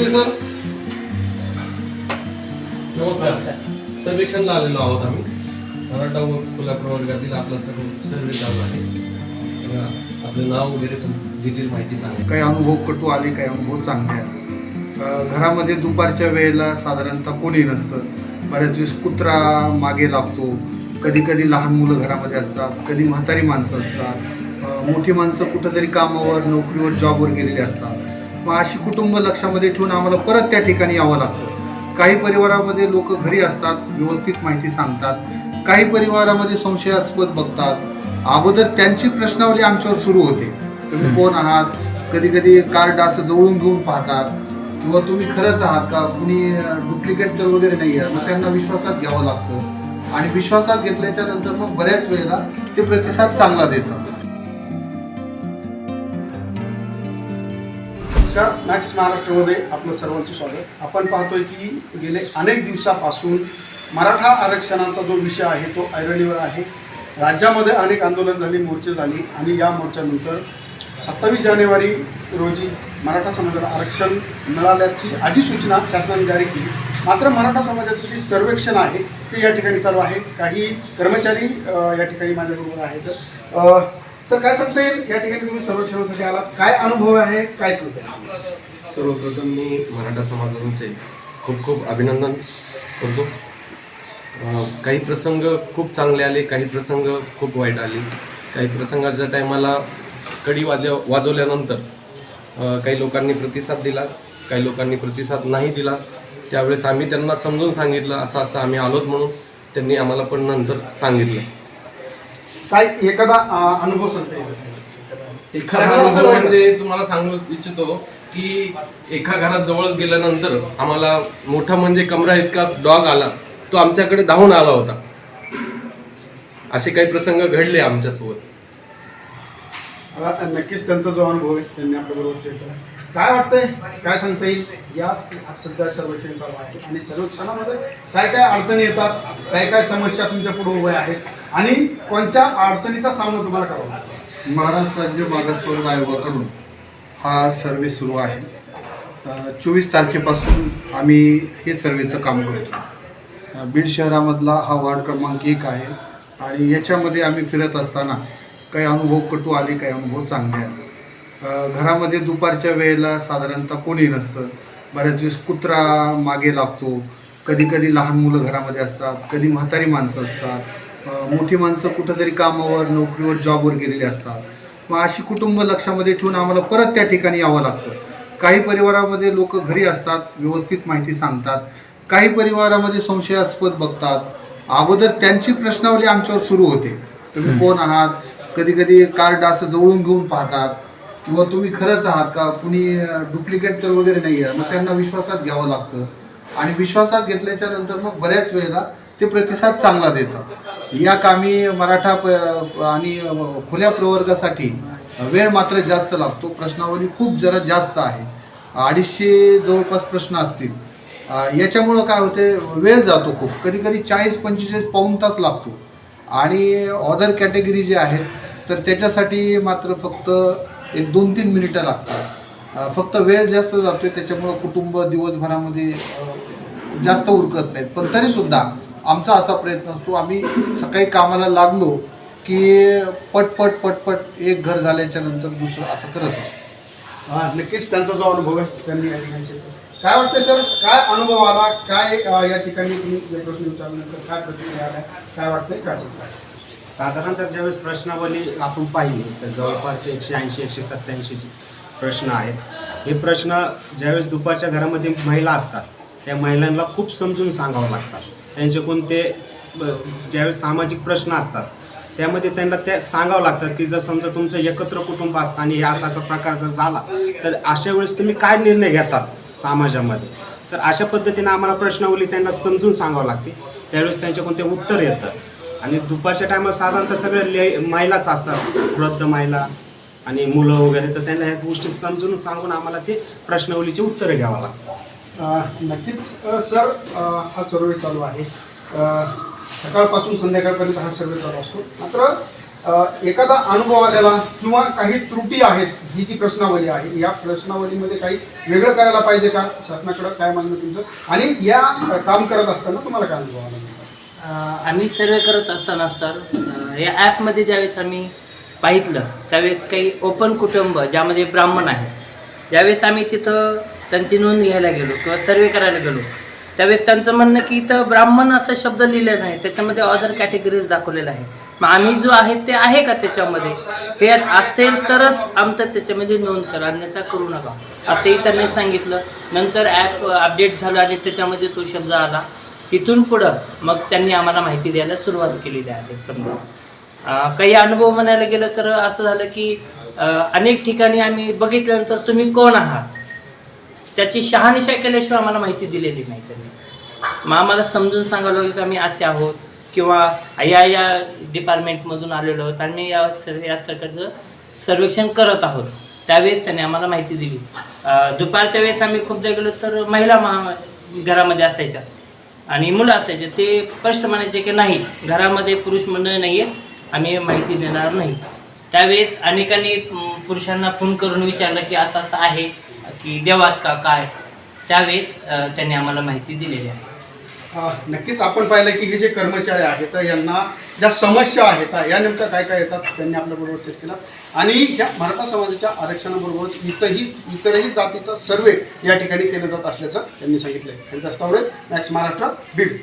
नमस्ते sir. नमस्कार. सर्वेक्षणला आलेलो आहोत आम्ही. मराठा व खुल्या प्रवर्गातील आपला सर्व सर्वे चालू आहे. आपलं नाव वगैरे डिटेल माहिती सांगा. काही अनुभव कटू आले काही अनुभव चांगले आले. घरामध्ये दुपारच्या वेळेला साधारणतः कोणी नसतं. बऱ्याच वेळेस कुत्रा मागे लागतो. कधी कधी लहान मुलं घरामध्ये असतात कधी म्हातारी माणसं असतात. मोठी माणसं कुठंतरी कामावर नोकरीवर जॉबवर गेलेली असतात. मग अशी कुटुंब लक्षामध्ये ठेवून आम्हाला परत त्या ठिकाणी यावं लागतं. काही परिवारामध्ये लोक घरी असतात व्यवस्थित माहिती सांगतात. काही परिवारामध्ये संशयास्पद बघतात. अगोदर त्यांची प्रश्नावली आमच्यावर सुरू होते. तुम्ही कोण आहात? कधी कधी कार्ड असं जवळून घेऊन पाहतात. किंवा तुम्ही खरंच आहात का? कुणी डुप्लिकेट तर वगैरे नाही आहे. मग त्यांना विश्वासात घ्यावं लागतं. आणि विश्वासात घेतल्याच्या नंतर मग बऱ्याच वेळेला ते प्रतिसाद चांगला देतात. नमस्कार. मॅक्स महाराष्ट्रामध्ये आपलं सर्वांचं स्वागत. आपण पाहतोय की गेले अनेक दिवसापासून मराठा आरक्षणाचा जो विषय आहे तो ऐरणीवर आहे. राज्यामध्ये अनेक आंदोलन झाली मोर्चे झाली आणि या मोर्चानंतर सत्तावीस जानेवारी रोजी मराठा समाजाला आरक्षण मिळाल्याची अधिसूचना शासनाने जारी केली. मात्र मराठा समाजाचं जे सर्वेक्षण आहे ते या ठिकाणी चालू आहे. काही कर्मचारी या ठिकाणी माझ्याबरोबर आहेत. सर काय सांगता येईल? या ठिकाणी तुम्ही सर्वेक्षणासाठी आलात. काय अनुभव आहे? काय सांगता येईल? सर्वप्रथम मी मराठा समाजाचे खूप खूप अभिनंदन करतो. काही प्रसंग खूप चांगले आले काही प्रसंग खूप वाईट आले. काही प्रसंगाच्या टायमाला कडी वाजल्या वाजवल्यानंतर काही लोकांनी प्रतिसाद दिला काही लोकांनी प्रतिसाद नाही दिला. त्यावेळेस आम्ही त्यांना समजून सांगितलं असं असं आम्ही आलोत म्हणून त्यांनी आम्हाला पण नंतर सांगितलं. काय एखादा अ, अनुभव सांगता एखादा अनुभव. म्हणजे तुम्हाला सांगू इच्छितो की एका घरात जवळ गेल्यानंतर आम्हाला मोठा म्हणजे कमरा इतका डॉग आला तो आमच्याकडे धावून आला होता. असे काही प्रसंग घडले आमच्यासोबत. आता नक्कीच त्यांचा जो अनुभव आहे त्यांनी आपल्याबरोबर शेअर केला. काय वाटतंय? काय सांगता येईल? या सध्या सर्वेक्षण चालू आहे. आणि सर्वेक्षणामध्ये काय काय अडचणी येतात? काय काय समस्या तुमच्यापुढे उभ्या आहेत? आणि कोणत्या अडचणीचा सामना तुम्हाला करावा लागतो? महाराष्ट्र राज्य मागासवर्ग आयोगाकडून हा सर्वे सुरू आहे. चोवीस तारखेपासून आम्ही हे सर्वेचं काम करतो. बीड शहरामधला हा वार्ड क्रमांक एक आहे आणि याच्यामध्ये आम्ही फिरत असताना काही अनुभव कटू आले काही अनुभव चांगले आले. घरामध्ये दुपारच्या वेळेला साधारणतः कोणी नसतं. बऱ्याच वेळेस कुत्रा मागे लागतो. कधी कधी लहान मुलं घरामध्ये असतात कधी म्हातारी माणसं असतात. मोठी माणसं कुठंतरी कामावर नोकरीवर जॉबवर गेलेली असतात. मग अशी कुटुंब लक्षामध्ये ठेवून आम्हाला परत त्या ठिकाणी यावं लागतं. काही परिवारामध्ये लोक घरी असतात व्यवस्थित माहिती सांगतात. काही परिवारामध्ये संशयास्पद बघतात. अगोदर त्यांची प्रश्नावली आमच्यावर सुरू होते. तुम्ही कोण आहात? कधी कधी कार्ड असं जवळून घेऊन पाहतात. किंवा तुम्ही खरंच आहात का? कुणी डुप्लिकेट तर वगैरे नाही आहे मग त्यांना विश्वासात घ्यावं लागतं. आणि विश्वासात घेतल्याच्या नंतर मग बऱ्याच वेळेला ते प्रतिसाद चांगला देतं. या कामी मराठा प आणि खुल्या प्रवर्गासाठी वेळ मात्र जास्त लागतो. प्रश्नावली खूप जरा जास्त आहे. अडीचशे जवळपास प्रश्न असतील. याच्यामुळं काय होते वेळ जातो खूप. कधी कधी चाळीस पंचेचाळीस पाऊण तास लागतो. आणि ऑदर कॅटेगरी जे आहेत तर त्याच्यासाठी मात्र फक्त एक दोन तीन मिनिटं लागतात. फक्त वेळ जास्त जातो आहे त्याच्यामुळं कुटुंब दिवसभरामध्ये जास्त उरकत नाहीत. पण तरीसुद्धा आमचा असा प्रयत्न असतो. आम्ही सकाळी कामाला लागलो की पटपट पटपट एक घर झाल्याच्यानंतर दुसरं असं करत असतो. हा, नक्कीच त्यांचा जो अनुभव आहे त्यांनी या ठिकाणी काय वाटतंय सर? काय अनुभव आला? काय या ठिकाणी तुम्ही हे प्रश्न विचारल्यानंतर काय प्रतिक्रिया आल्या? काय वाटतंय? काय सांगताय साधारणतः ज्यावेळेस प्रश्नावली आपण पाहिली तर जवळपास एकशे ऐंशी एकशे सत्त्याऐंशी प्रश्न आहेत. हे प्रश्न ज्यावेळेस दुपारच्या घरामध्ये महिला असतात त्या महिलांना खूप समजून सांगावं लागतात त्यांचे कोणते बस- ज्यावेळेस सामाजिक प्रश्न असतात त्यामध्ये त्यांना त्या सांगावं लागतं की जर समजा तुमचं एकत्र कुटुंब असतं आणि हे असा असा प्रकार जर झाला तर अशा वेळेस तुम्ही काय निर्णय घेतात समाजामध्ये? तर अशा पद्धतीने आम्हाला प्रश्नावली त्यांना समजून सांगावं लागते. त्यावेळेस त्यांचे कोणते उत्तर येतं. आणि दुपारच्या टायमाला साधारणतः सगळे ले महिलाच असतात वृद्ध महिला आणि मुलं वगैरे तर त्यांना ह्या गोष्टी समजून सांगून आम्हाला ते प्रश्नावलीची उत्तरं घ्यावं लागतात नक्कीच सर हा सर्वे चालू आहे. सकाळपासून संध्याकाळपर्यंत हा सर्वे चालू असतो. मात्र एखादा अनुभव आलेला किंवा काही त्रुटी आहेत ही जी प्रश्नावली आहे या प्रश्नावलीमध्ये काही वेगळं करायला पाहिजे का? शासनाकडं काय मागणं तुमचं? आणि या काम करत असताना तुम्हाला काय अनुभव आला? आम्ही सर्वे करत असताना सर या ॲपमध्ये ज्यावेळेस आम्ही पाहितलं त्यावेळेस काही ओपन कुटुंब ज्यामध्ये ब्राह्मण आहे ज्यावेळेस आम्ही तिथं त्यांची नोंद घ्यायला गेलो किंवा सर्वे करायला गेलो. त्यावेळेस त्यांचं म्हणणं की इथं ब्राह्मण असं शब्द लिहिले नाही. त्याच्यामध्ये अदर कॅटेगरीज दाखवलेलं आहे. मग आम्ही जो आहे ते आहे का त्याच्यामध्ये? हे असेल तरच आमचं त्याच्यामध्ये नोंद करा अन्यथा करू नका. असंही त्यांनी सांगितलं. नंतर ॲप अपडेट झालं आणि त्याच्यामध्ये तो शब्द आला. तिथून पुढं मग त्यांनी आम्हाला माहिती द्यायला सुरुवात केलेली आहे समजा. काही अनुभव म्हणायला गेलं तर असं झालं की अनेक ठिकाणी आम्ही बघितल्यानंतर तुम्ही कोण आहात? त्याची शहानिशा केल्याशिवाय आम्हाला माहिती दिलेली नाही त्यांनी. मग आम्हाला समजून सांगावं लागलं की आम्ही असे आहोत किंवा या या डिपार्टमेंटमधून आलेलो आहोत आणि या सर्व या सरकारचं सर्वेक्षण करत आहोत. त्यावेळेस त्यांनी आम्हाला माहिती दिली. दुपारच्या वेळेस आम्ही खूपदा गेलो तर महिला महा घरामध्ये असायच्या. आणि मुलं असायचे ते स्पष्ट म्हणायचे की नाही घरामध्ये पुरुष मंडळ नाही आहे आम्ही माहिती देणार नाही. त्यावेळेस अनेकांनी पुरुषांना फोन करून विचारलं की असं असं आहे. की देवात का काय त्यावेळेस त्यांनी आम्हाला माहिती दिलेली आहे. नक्कीच आपण पाहिलं की हे जे कर्मचारी आहेत यांना ज्या समस्या आहेत या नेमक्या काय काय येतात त्यांनी आपल्याबरोबर चेक केला. आणि या मराठा समाजाच्या आरक्षणाबरोबरच इतरही इतरही जातीचा सर्वे या ठिकाणी केलं जात असल्याचं त्यांनी सांगितलं आहे हरिदास तावडे मॅक्स महाराष्ट्र बीड.